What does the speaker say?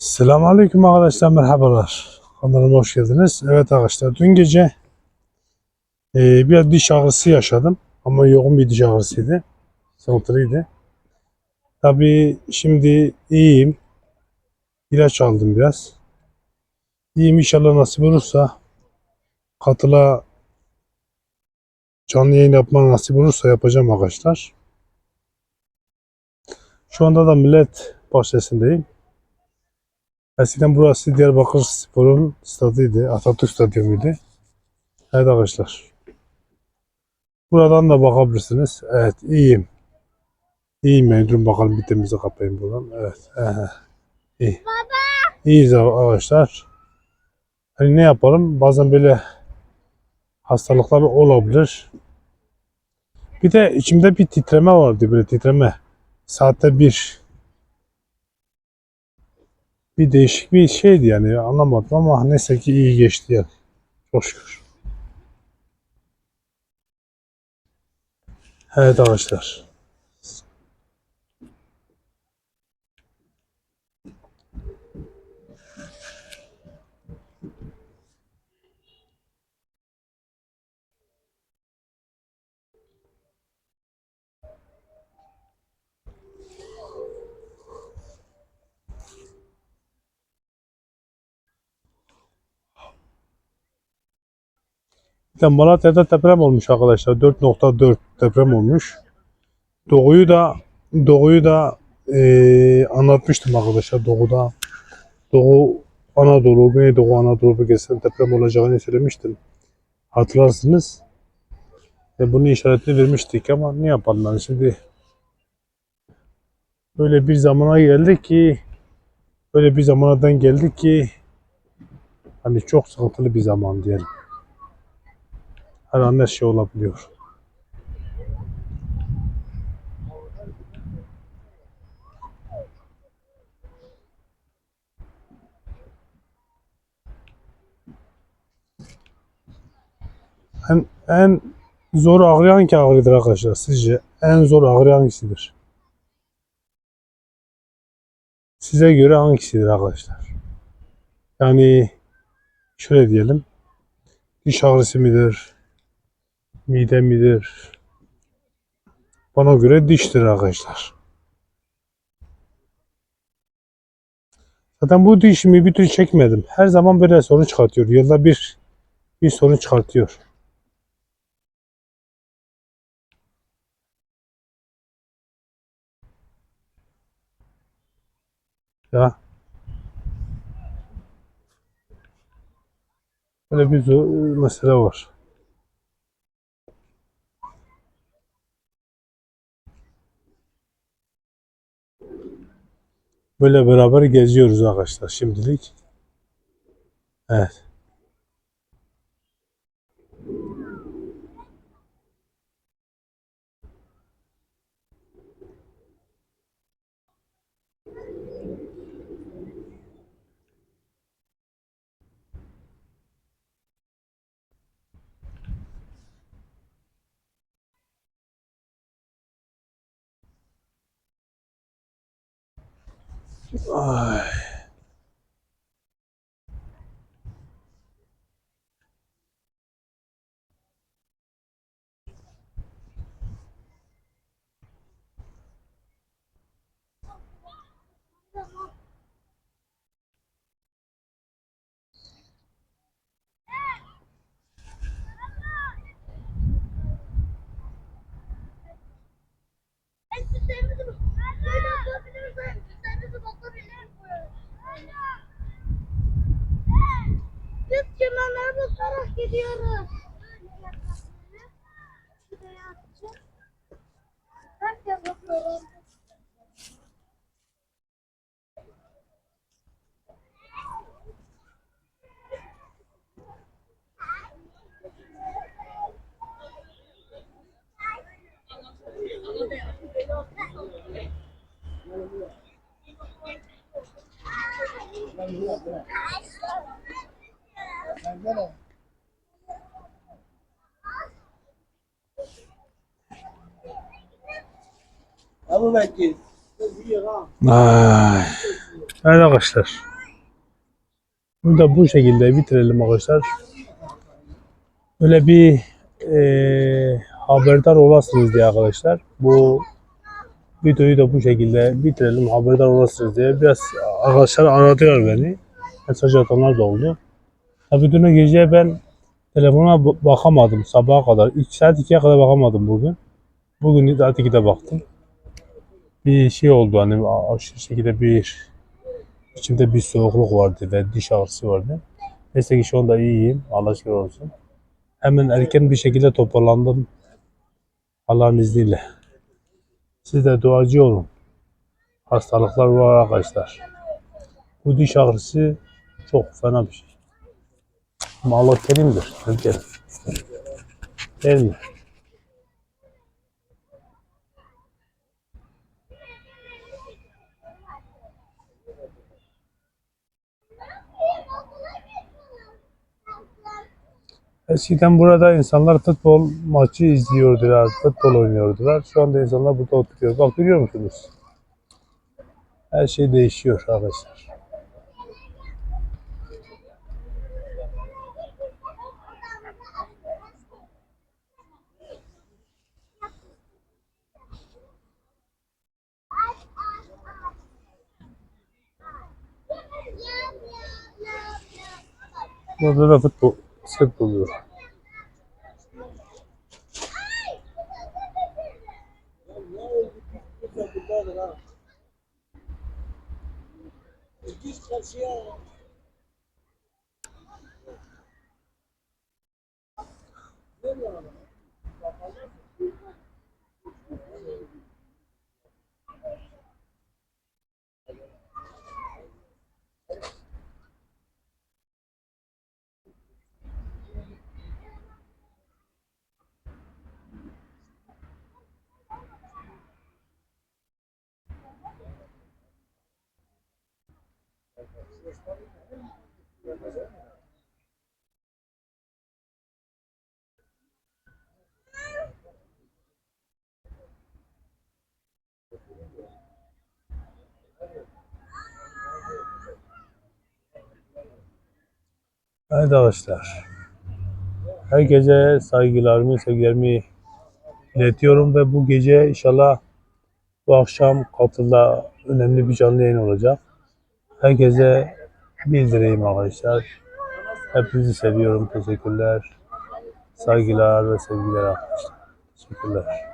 Selamünaleyküm arkadaşlar merhabalar. Kanalıma hoş geldiniz. Evet arkadaşlar dün gece e, bir diş ağrısı yaşadım. Ama yoğun bir diş ağrısıydı. Sıkıntılıydı. Tabii şimdi iyiyim. İlaç aldım biraz. İyiyim inşallah nasip olursa katıla canlı yayın yapma nasip olursa yapacağım arkadaşlar. Şu anda da Millet Bahçesi'ndeyim. Eskiden burası Diyarbakır Spor'un stadıydı. Atatürk Stadyumuydu. Evet arkadaşlar. Buradan da bakabilirsiniz. Evet iyiyim. İyiyim ben. Durun bakalım bir temize kapayım buradan. Evet. Ee, iyi. İyiyiz arkadaşlar. Hani ne yapalım? Bazen böyle hastalıklar olabilir. Bir de içimde bir titreme vardı böyle titreme. Saatte bir bir değişik bir şeydi yani anlamadım ama neyse ki iyi geçti yani. Çok şükür. Evet arkadaşlar. De Malatya'da deprem olmuş arkadaşlar. 4.4 deprem olmuş. Doğuyu da Doğuyu da eee, anlatmıştım arkadaşlar. Doğuda Doğu Anadolu, Güneydoğu Anadolu bölgesinde deprem olacağını söylemiştim. Hatırlarsınız. Ve bunu işaretini vermiştik ama ne yapalım yani şimdi böyle bir zamana geldik ki böyle bir zamanadan geldik ki hani çok sıkıntılı bir zaman diyelim. Her an her şey olabiliyor. En, en zor ağrı hangi ağrıdır arkadaşlar sizce? En zor ağrı hangisidir? Size göre hangisidir arkadaşlar? Yani şöyle diyelim. Diş ağrısı mıdır? Mide midir? Bana göre diştir arkadaşlar. Zaten bu dişimi bir türlü çekmedim. Her zaman böyle sorun çıkartıyor. Yılda bir bir sorun çıkartıyor. Ya. Böyle bir mesele var. Böyle beraber geziyoruz arkadaşlar şimdilik. Evet. Ay. Biz çimenlere basarak gidiyoruz. Herkes bakıyor. Abu Bekir. Ay. Evet arkadaşlar. Bunu da bu şekilde bitirelim arkadaşlar. Böyle bir eee, haberdar olasınız diye arkadaşlar. Bu videoyu da bu şekilde bitirelim. Haberdar olasınız diye. Biraz arkadaşlar aradılar beni. Mesaj atanlar da oldu. Tabii dün gece ben telefona bakamadım sabaha kadar. 2 saat 2'ye kadar bakamadım bugün. Bugün saat 2'de baktım. Bir şey oldu hani aşırı şekilde bir içimde bir soğukluk vardı ve diş ağrısı vardı. Neyse ki şu anda iyiyim. Allah şükür olsun. Hemen erken bir şekilde toparlandım. Allah'ın izniyle. Siz de duacı olun. Hastalıklar var arkadaşlar. Bu diş ağrısı çok fena bir şey. Allah kerimdir. Kerim. Değil? Eskiden burada insanlar futbol maçı izliyordular, futbol oynuyordular. Şu anda insanlar burada oturuyor. Bak görüyor musunuz? Her şey değişiyor arkadaşlar. Burada da futbol, basketbol oluyor. Evet arkadaşlar. Herkese saygılarımı, sevgilerimi iletiyorum ve bu gece inşallah bu akşam Katıl'da önemli bir canlı yayın olacak. Herkese bildireyim arkadaşlar. Hepinizi seviyorum. Teşekkürler. Saygılar ve sevgiler arkadaşlar. Teşekkürler.